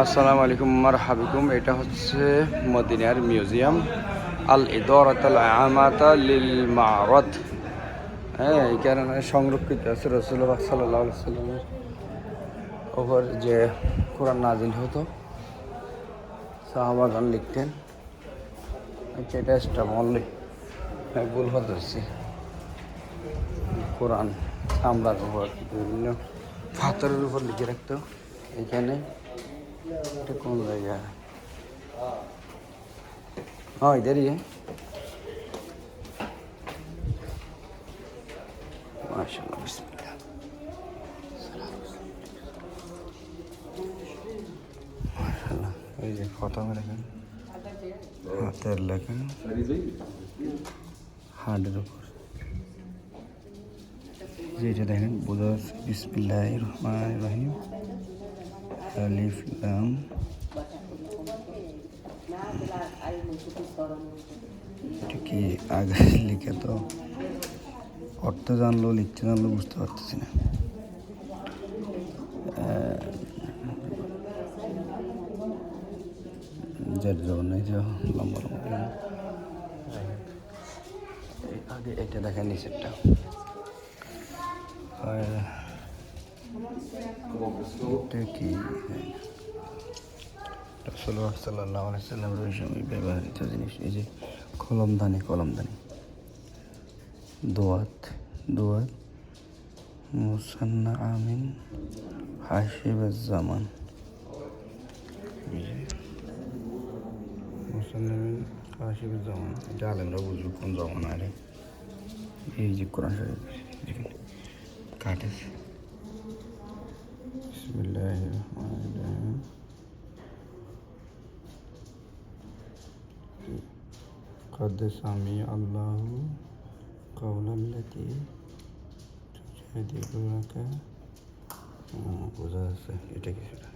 আসসালামু আলাইকুম মার হাবিকুম এটা হচ্ছে মদিনার মিউজিয়াম। আল ইদরাত আল আমাতা লিল মারদ হ্যাঁ এই কারণে সংরক্ষিত আছে রসুল্লাহ সাল্লাহ সাল্লামের ওপর যে কোরআন নাজিল হতো। সাহাবাগান লিখতেন। আচ্ছা এটা স্টাফ অনলি ভুল হতেছি। কোরআন চামড়ার উপর বিভিন্ন পাথরের উপর লিখে রাখতো। এখানে এটা কোন জায়গা हाँ इधर ही है माशाल्लाह बिस्मिल्लाह माशाल्लाह এই যে ফটো में দেখেন হাতের লেখা হার্ডের উপর যেটা দেখেন বোঝা যাচ্ছে বিসমিল্লাহ রহমান রহিম আলিফ লাম কি আগে লিখে তো পড়তে জানলো, লিখতে জানলো, বুঝতে পারতেছি না। যার জন্য লম্বা লম্বা। আগে এটা দেখেন নিচেরটা। আর কি রসুল্লাহ সাল্লাহ সাল্লামের সময় ব্যবহৃত জিনিস, এই যে কলমদানি কলমদানি। দোয়াত দোয়াত, মুসান্না আমিন হাসিব জামান মুসান্না কোন জমান আরে এই যে কোরআন কাটেছে। বিসমিল্লাহির রহমানির রহিম قد سمع الله قول التي تجادلك আহ, বোঝা যাচ্ছে এটা কি সেটা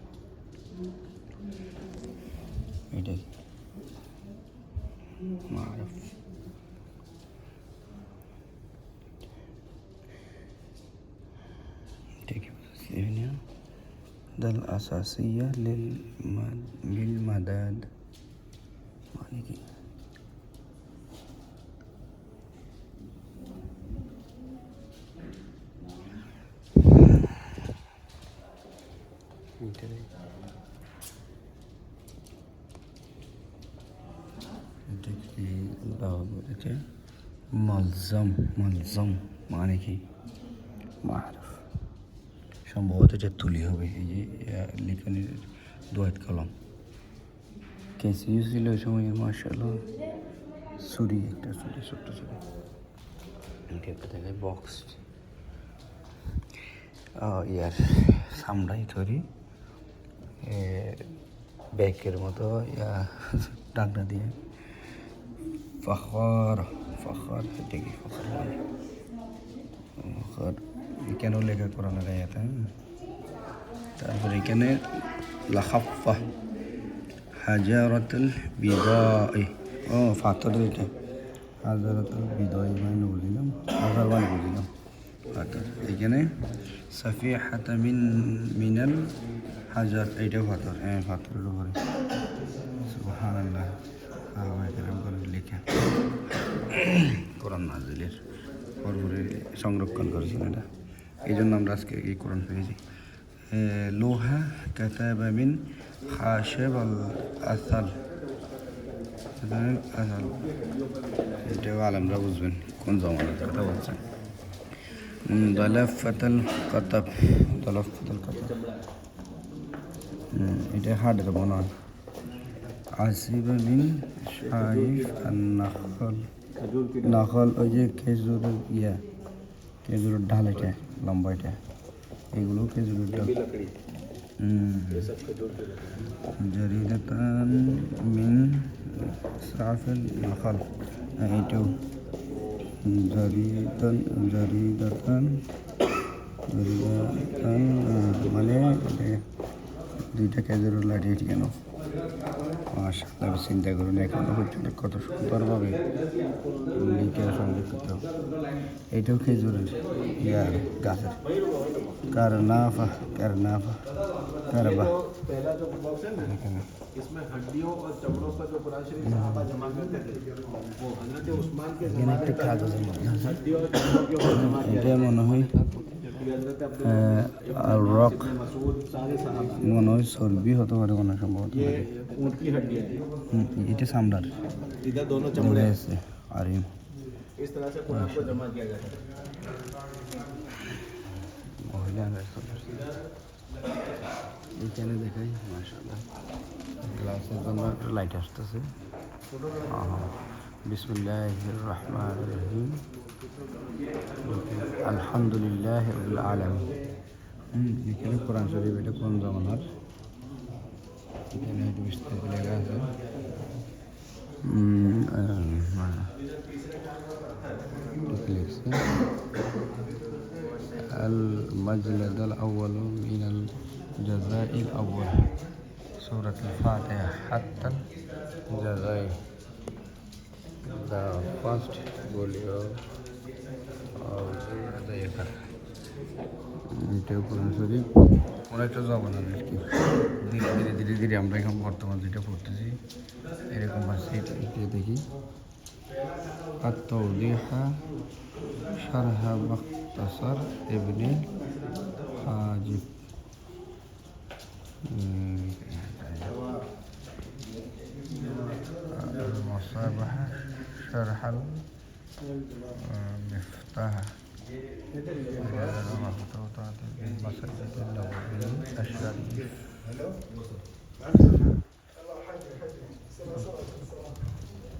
এটা কি মারফ এটা কি বোঝাচ্ছে এখানে দল আসাসিয়া লিল লিল মাদাদ মানে সম্ভবত এটা তুলি হবে, এই যে লিখনের দোয়াত কলম। কেসি ছিল ওই সময় মার্শাল্লাহ ছুরি, একটা ছুরি, ছোট্ট ছুরি। একটা দেখায় বক্স ইয়ার সামড়াই ধরি ব্যাগের মতো, ইয়া, ডাকনা দিয়ে। ফখর কি ফখর মানে ফখর। কেন লেখা করানো যায় এটা তারপরে এখানে লাখাফা হাজারতুল বিদায় ও ফাতরের এটা হাজারতুল বিদায় মানে বুঝলাম হাজার মানে বুঝলাম ফাতর এখানে সাফি হাতামিন মিনাল হাজার, এইটাও ফাতর হ্যাঁ ফাতরের উপরে। সুহান লেখা। কোরআন নাজিলের পরপরে সংরক্ষণ করেছেন এটা। এই জন্য আমরা আজকে এই কোরআন পেয়েছি এ, লোহা কাতাবামিন খাশেব আল আসাল আসাল এটাও আলমরা বুঝবেন কোন জমানার কথা বলছেন দলাফাতাল কাতাব দলাফাতাল কাতাব হুম, এটা হার্ডের বানান আসিবা মিন শারিফ আর নাখল নাখল ওই যে খেজুরের ইয়া খেজুরের ডাল এটা লম্বা এটা। এগুলো খেজুরের ডাল। জারিদাতান মিন সাফেল নাখল হ্যাঁ, এইটাও জারিদান জারিদাতান জারিদাতান মানে দুইটা খেজুরের লাঠি কেন? মাশাআল্লাহ আমি চিন্তা করুন এখনও পর্যন্ত কত সুন্দরভাবে লিখিত এটাও খেজুরের ইয়ার গাছের কারনাফা কারনাফা কারবা একটা কাগজের মধ্যে এটা মনে হয় আর রক মনে হয় চর্বি হতে পারে কোনো সম্ভবত এটা চামড়ার আছে আর इस तरह से कुरान को जमा किया जाता है মহিলা চলে আসছে। এইখানে দেখাই মাশাআল্লাহ গ্লাসের জন্য একটা লাইট আসতেছে বিসমুল্লাহ রহমান রহিম আলহামদুলিল্লাহ রবিল আলমী হুম এখানে কোরআন শরীফ এটা কোন জমানার এখানে একটু বিস্তারিত লেখা আছে হুম, আহ, কি লিখছে المجلد الأول من الجزاء الأول سورة الفاتحة حتى الجزاء the first volume of the Iqra এটা কোরআন শরীফ অনেকটা জবানার আর কি ধীরে ধীরে ধীরে ধীরে আমরা এখন বর্তমান যেটা পড়তেছি এরকম আছে এটা এটা দেখি التوضيح. شرح مختصر. ابن حاجب. المصابحة شرح المفتاح. الشريف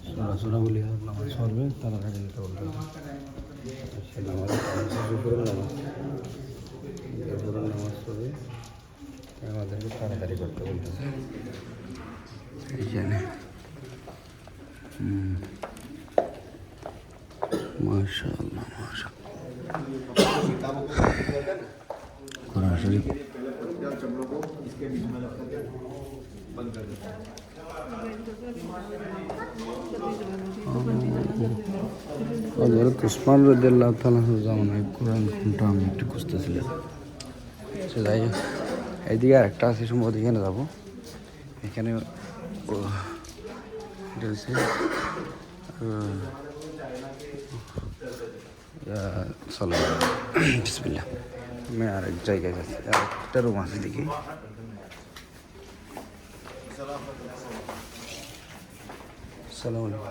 সুরা সুরা বলি নামাজ পড়বে তারা কাছে যেতে বলবে। আচ্ছা, নামাজ দুপুরের নামাজ দুপুরের নামাজ পড়বে আমাদেরকে তাড়াতাড়ি করতে বলতেছে এইখানে হুম। মাশাআল্লাহ মাশাআল্লাহ। কোরআন শরীফ। হজরত উসমান রদিয়াল্লাহ তালাহর জামানায় কোরআন কোনটা আমি একটু খুঁজতেছিলাম। সে যাই এদিকে আর একটা আছে সম্ভব এখানে যাব। এখানে এটা হচ্ছে চলো বিসমিল্লা আমি আরেক জায়গায় যাচ্ছি। আরেকটা রুম আছে দেখি। السلام عليكم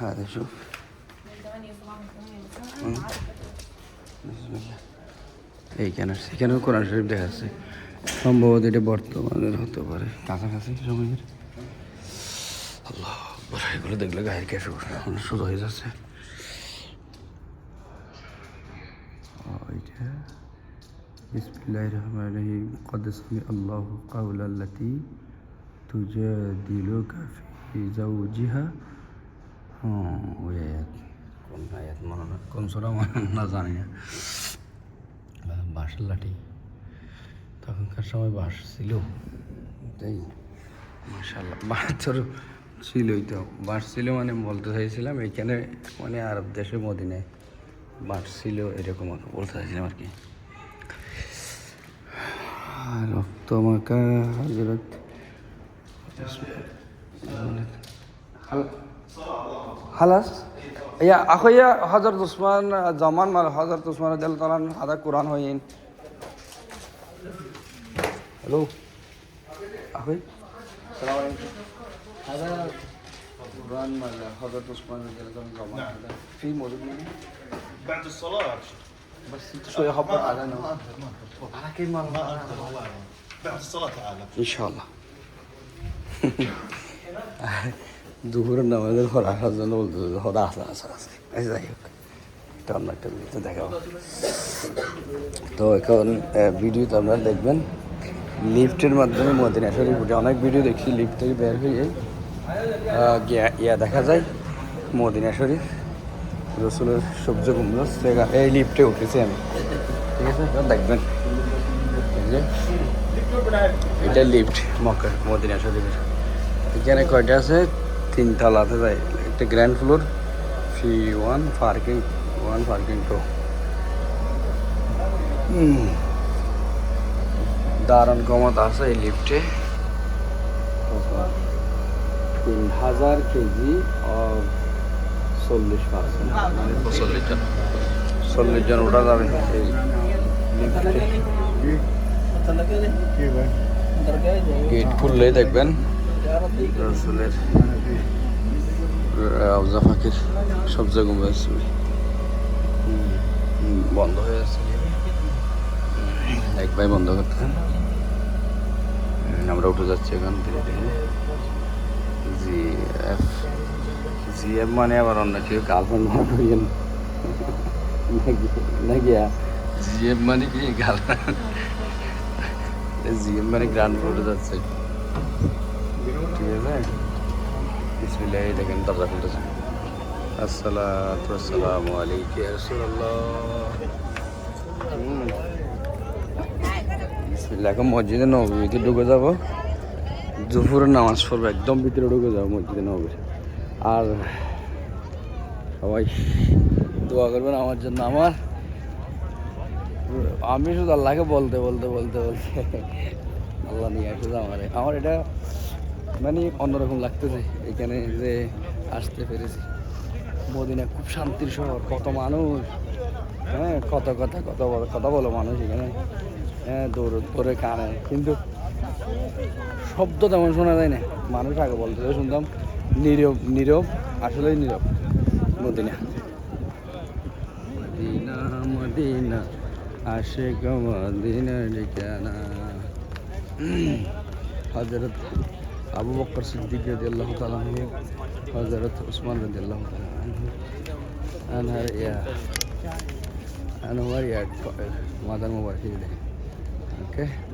هذا شوف বিসমিল্লাহ। এইখানে সেখানেও কোরআন শরীফ দেখা যাচ্ছে সম্ভবত এটা বর্তমানের হতে পারে কাছাকাছি সময়ের আল্লাহ আকবার, এগুলো দেখলে গায়ের ক্যাশে অনেক শুরু হয়ে যাচ্ছে ও, এইটা বিসমিল্লাহির রহমানির রহিম قد سمع الله قول التي تجادلك ফি কোন আয়াত না কোন সোরা মনে না জানি না। বাঁশের লাঠি। তখনকার সময় বাঁশ ছিল। তাই? মাসাল্লাহ বাহাত্তর ছিলই তো। বাঁশ ছিল মানে বলতে চাইছিলাম এখানে মানে আরব দেশের মদিনে বাঁশ ছিল এরকম বলতে চাইছিলাম আর কি। রক্তমাখা হাজার خلاص يا أخويا حضرت عثمان زمان مال حضرت عثمان رضي الله تعالى هذا القرآن هو ألو أخوي السلام عليكم هذا القرآن مال حضرت عثمان رضي الله تعالى زمان هذا في موجود مني بعد الصلاة بس انت شوية خبر على أنا على كيف ما بعد الصلاة تعالى إن شاء الله দুপুরের নামাজের পর আসার জন্য বলতে হদা আসা আসা এই যাই হোক, এটা অন্য একটা ভিডিওতে দেখাবো। তো এখন ভিডিওতে আপনারা দেখবেন। লিফটের মাধ্যমে মদিনা শরীফ উঠে অনেক ভিডিও দেখছি লিফট থেকে বের হয়ে ইয়া দেখা যায়, মদিনা শরীফ। রসুলের সবজি গুমরস এই লিফটে উঠেছি আমি। ঠিক আছে? দেখবেন। এটা লিফট মক্কা মদিনা শরীফের। এখানে কয়টা আছে? তিন তলাতে যায় একটা গ্র্যান্ড ফ্লোর ফি one parking one parking two. দারুণ ক্ষমতা আছে এই লিফটে। তিন হাজার কেজি চল্লিশ পার্সেন্ট। চল্লিশ জন চল্লিশ জন ওঠা যাবে এই লিফটে। গেট খুললেই দেখবেন। রসুলের রওজা ফাঁকির হুম, হুম, বন্ধ হয়ে আছে। এক ভাই বন্ধ করতেছেন আমরা উঠে যাচ্ছি এখান থেকে। জি এফ জি এফ মানে আবার অন্য কেউ গার্লফ্রেন্ড মনে করিয়েন নাকি জি এফ মানে কি গার্লফ্রেন্ড জি এফ মানে গ্র্যান্ড ফ্লোরে যাচ্ছে। ঠিক আছে মসজিদে নবীতে ঢুকে যাব দুপুরে নামাজ পড়ব একদম ভিতরে ঢুকে যাব মসজিদে নবীর আর সবাই দোয়া করবেন আমার জন্য আমার আমি শুধু আল্লাহকে বলতে বলতে বলতে বলতে। আল্লাহ নিয়ে আসে আমার। আমার এটা মানে অন্যরকম লাগতেছে এখানে যে আসতে পেরেছি। মদিনা খুব শান্তির শহর, কত মানুষ হ্যাঁ কত কথা কত কথা বলো মানুষ এখানে। হ্যাঁ দৌড় ধরে কানে, কিন্তু শব্দ তেমন শোনা যায় না। মানুষ আগে বলতে শুনতাম, নীরব নীরব, আসলেই নীরব, মদিনা। মদিনা মদিনা, আশেক মদিনা ঠিকানা। হজরত আবু বক্কর সিদ্দিক রাজি আল্লাহ তালা হজরত উসমান রাজি আল্লাহ আনহার ইয়া আনহার ইয়া, মাদার মোবারক ওকে